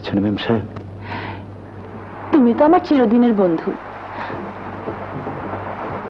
করেছেন মেম সাহেব। তুমি তো আমার চিরদিনের বন্ধু।